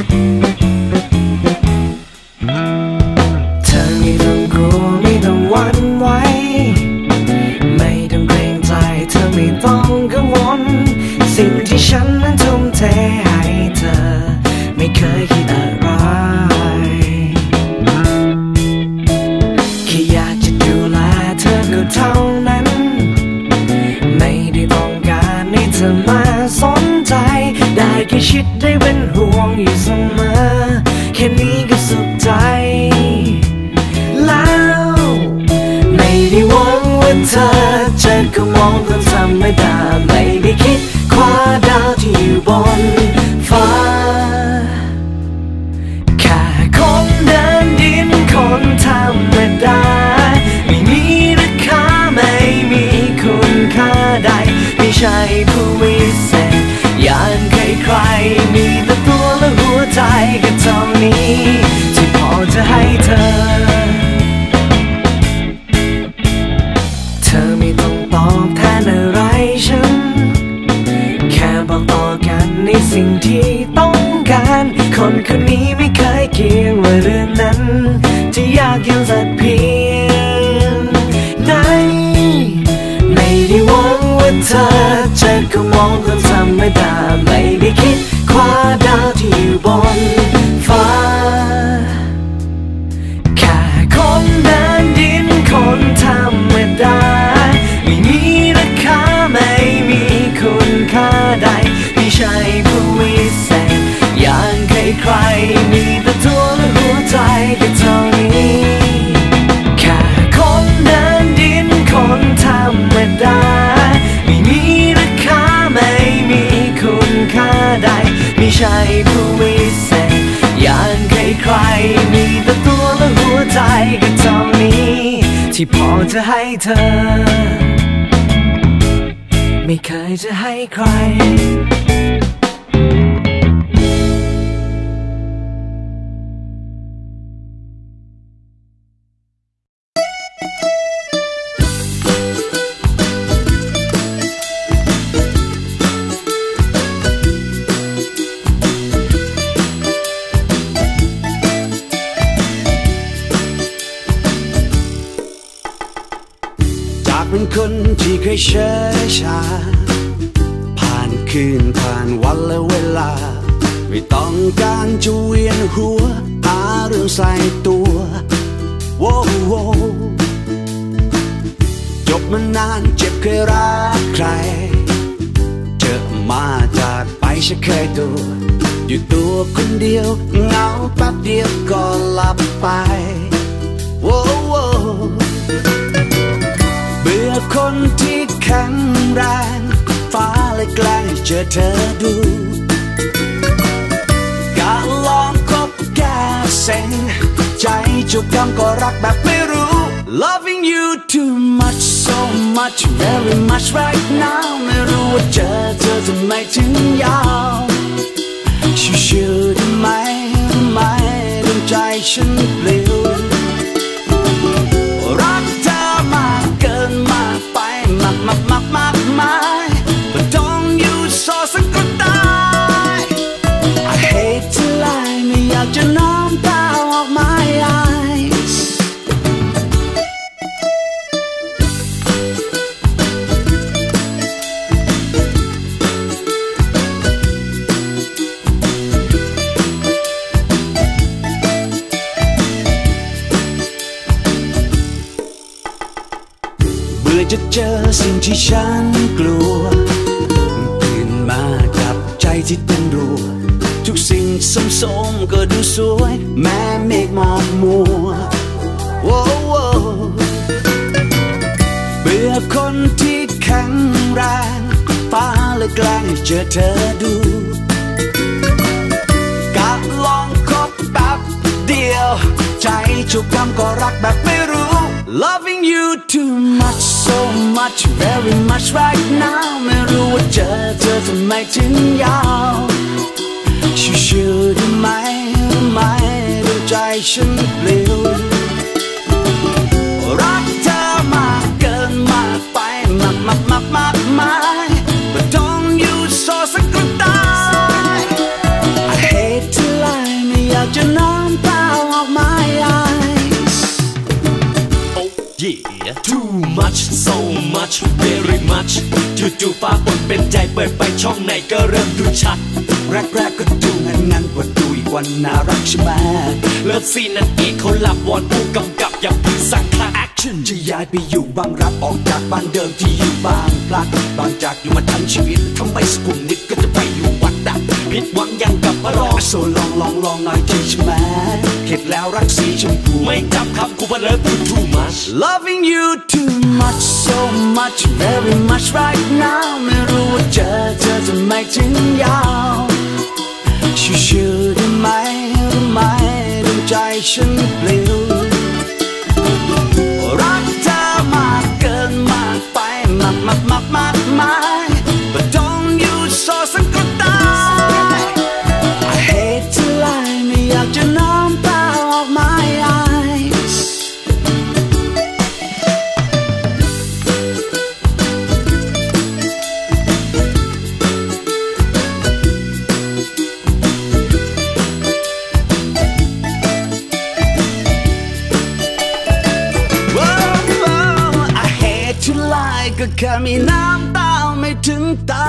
เธอไม่ต้องกลัวไม่ต้องหวั่นไหวไม่ต้องเกรงใจเธอไม่ต้องกังวล สิ่งที่ฉันนั้นทุ่มเทให้เธอ ไม่เคยคิดอะไรแค่อยากจะดูแลเธอก็เท่านั้น ไม่ได้ต้องการให้เธอมา คิดได้เป็นห่วงอยู่เสมอ แค่นี้ก็สุขใจ แล้ว ไม่ได้หวังว่าเธอจะก็มองคนทำไม่ได้ ใจก็เท่านี้ที่พอจะให้เธอ เธอไม่ต้องตอบแทนอะไรฉัน แค่บอกต่อกันในสิ่งที่ต้องการ คนคนนี้ไม่เคยเคียงว่าเรื่องนั้น จะยากเย็นสักเพียงไหนไม่ได้หวังว่าเธอจะก็มองคนธรรมดาไม่ได้ ด ใจก็เท่านี้ ที่พอจะให้เธอ ไม่เคยจะให้ใคร ที่เคยเฉยชา ผ่านคืนผ่านวันและเวลา ไม่ต้องการจะเวียนหัว หาเรื่องใส่ตัวโว้โวจบมานานเจ็บเคยรักใคร เจอมาจากไปฉันเคยตัว อยู่ตัวคนเดียวเหงาแป๊บเดียวก็หลับไป จอเธอดูการลองคบแก้เซ็งใจจุกกำก็รักแบบไม่รู้ Loving you too much so much very much right now ไม่รู้ว่าเจอเธอทำไมถึงยาวชิวๆทำไหมทำไมดวงใจฉัน จะเจอสิ่งที่ฉันกลัวตื่นมากับใจที่เต้นรัวทุกสิ่งสมๆก็ดูสวย แม้เมฆหมอกมัวโว้โวเบื่อคนที่แข็งแรงฟ้าเลยแกล้งเจอเธอดูการลองคบแป๊บเดียว ใจจุกคำก็รักแบบไม่ Loving you too much so much very much right now ไม่รู้ว่าเจอเธอทำไมถึงยาวชิวๆได้ไหมได้ไหมดูใจฉันปลิว too much so much very much จู่ๆฟ้าฝนเป็นใจเปิดไปช่องไหนก็เริ่มดูชัด แรกๆก็ดูงั้นงั้นๆว่าดูอีกวันน่ารักใช่ไหมเลิฟซีนนั่นเองเขาหลับวอนผู้กำกับอย่าเพึ่งสั่งคลา action จะย้ายไปอยู่บางรักออกจากบ้านเดิมที่อยู่บางพลัดบางจากอยู่มาทั้งชีวิตทำไมสกุลนิดก็จะไปอยู่วัดดักผิดหวังยังกลับมารองโซลองลองลองหน่อยใจใช่ไหม เข็ดแล้วรักสีชมพูไม่จำคำกูว่าเลิฟกู too much Loving you too much so much very much right now ไม่รู้ว่าเจอเธอจะไม่ถึงยาวชิวๆได้ไหมรู้ไหมดวงใจฉันปลิว ก็แค่มีน้ำตาไม่ถึงตา